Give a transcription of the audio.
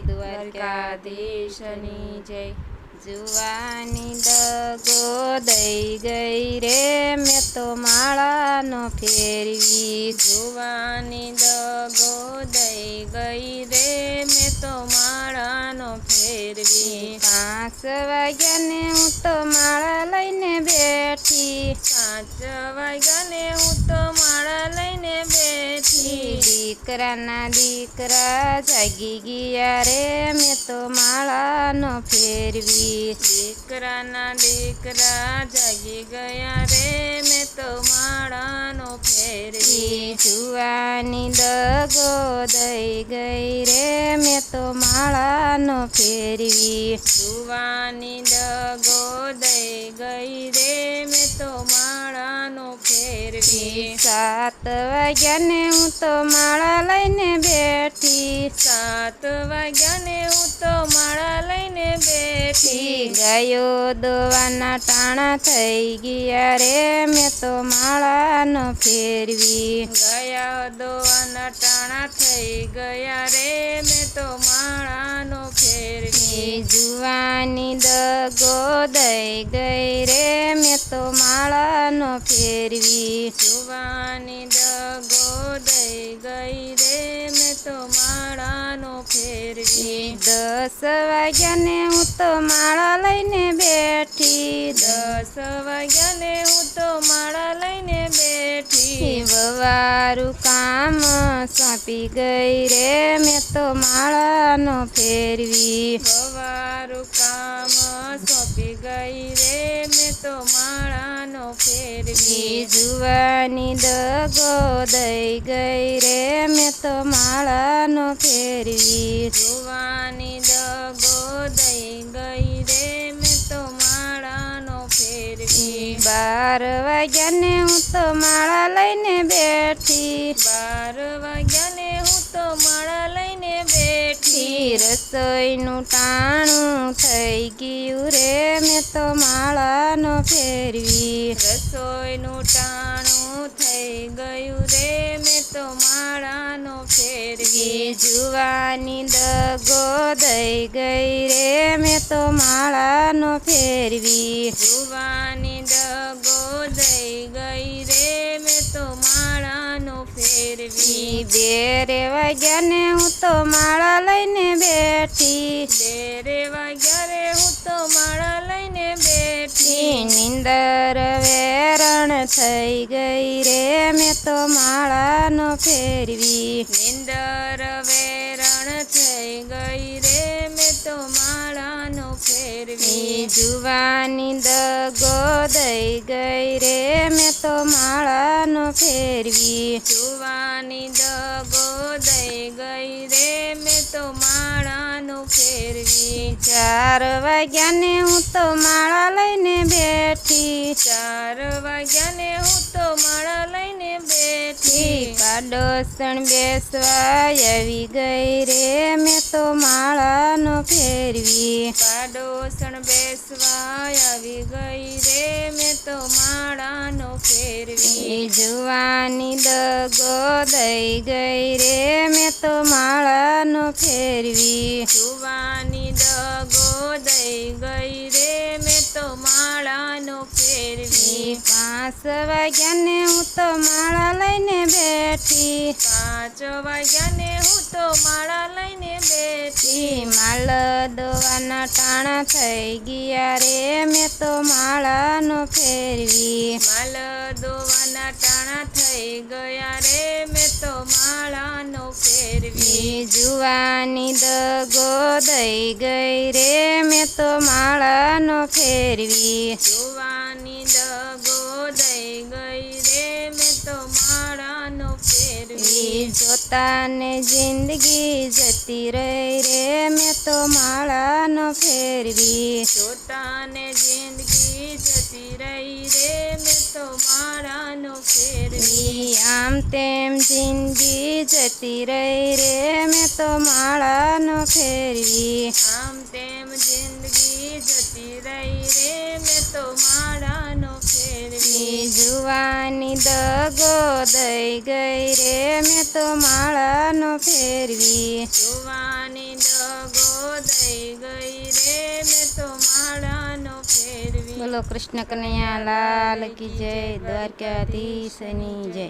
દ્વારકાધીશની જય. જુવાની દગો દઈ ગઈ રે, મેં તો માળાનો ફેરવી. જુવાની દગો દઈ ગઈ રે, મેં તો માળાનો ફેરવી. પાંચ વાગ્યાને હું તો માળા લઈને બેઠી. પાંચ વાગ્યાને હું તો દીકરાના દીકરા જાગી ગયા રે, મેં તો માળાનો ફેરવી. દીકરાના દીકરા જાગી ગયા રે, મેં તો માળાનો ફેરવી. જુવાની દગો દઈ ગઈ રે, મેં તો માળાનો ફેરવી. જુવાની દગો દઈ ગઈ રે, મેં તો માળાનો ફેરવી સાત વાગ્યાને હું તો માળા લઈને બેઠી. સાત વાગ્યાને હું બેઠી ગાયો દોવાના ટાણા થઈ ગયા રે. મેં તો માળાનો ફેરવી. ગયા દોવાના ટાણા થઈ ગયા રે. મેં તો માળાનો ફેરવી. જુવાની દગો દઈ ગઈ રે. મેં તો માળાનો ફેરવી. જુવાની દગો દઈ ગઈ રે. ફેરવી દસ વાગ્યાને હું તો માળા લઈને બેઠી. દસ વાગ્યાને હું તો માળા લઈને બેઠી. વવારું કામ સોંપી ગઈ રે, મેં તો માળાનો ફેરવી. સવારું કામ સોંપી ગઈ રે મેં તો માળાનો ફેરવી જુવાની દગો દઈ ગઈ રે મેં તો માળાનો ફેરવી જુવાની દગો દઈ ગઈ રે મેં તો માળાનો ફેરવી બાર વાગ્યાને હું તો માળા લઈને બેઠી. બાર વાગ્યાને હું તો માળા રસોઈનું ટાણું થઈ ગયું રે, મેં તો માળાનો ફેરવી. રસોઈનું ટાણું થઈ ગયું રે, મેં તો માળાનો ફેરવી. જુવાની દગો દઈ ગઈ રે, મેં તો માળાનો ફેરવી. જુવાની દગો દઈ ફેરવી બેરે વાગ્યાને હું તો માળા લઈને બેઠી. બેરે વાગ્યારે હું તો માળા લઈને બેઠી. નિંદર વેરણ થઈ ગઈ રે મેં તો માળાનો ફેરવી. નિંદર વેરણ થઈ ગઈ રે મેં તો માળાનો ફેરવી. જુવાની દગો દઈ ગઈ રે મેં તો માળાનો ફેરવી. જુવાની દગો દઈ ગઈ રે મેં તો માળાનું ફેરવી. ચાર વાગ્યાને હું તો માળા લઈને બેઠી. ચાર વાગ્યાને હું તો માળા બેઠી પાડોસણ બેસવા આવી ગઈ રે, મેં તો માળાનો ફેરવી. પાડોસણ બેસવા આવી ગઈ રે, મેં તો માળાનો ફેરવી. જુવાની દગો દઈ ગઈ રે, મેં તો માળાનો ફેરવી. જુવાની દગો દઈ ગઈ ફેરવી પાંચ વાગ્યાને હું તો માળા લઈને બેઠી. પાંચ વાગ્યાને હું તો માળા લઈને બેઠી. માલ દોવાના ટાણા થઈ ગયા રે મેં તો માળાનો ફેરવી. માલ દોવાના ટાણા થઈ ગયા ફેરવી જુવાની દગો દઈ ગઈ રે મેં તો માળાનો ફેરવી. જુવાની દગો દઈ ગઈ રે મેં તો માળાનો ફેરવી. જોતાને જિંદગી જતી રહી રે મેં તો માળાનો ફેરવી. જોતાને જિંદગી જતી રહી રે મેં તો મારાનો ફેરવી. આમ તેમ જિંદગી જતી રહી રે મેં તો માળાનો ફેરવી. આમ તેમ જિંદગી જતી રહી રે મેં તો માળાનો ફેરવી. જુવાની દગો દઈ ગઈ રે મેં તો માળાનો ફેરવી. જુવાની દગો બોલો કૃષ્ણ કનૈયા લાલ કી જય દ્વારકાધીશની જય.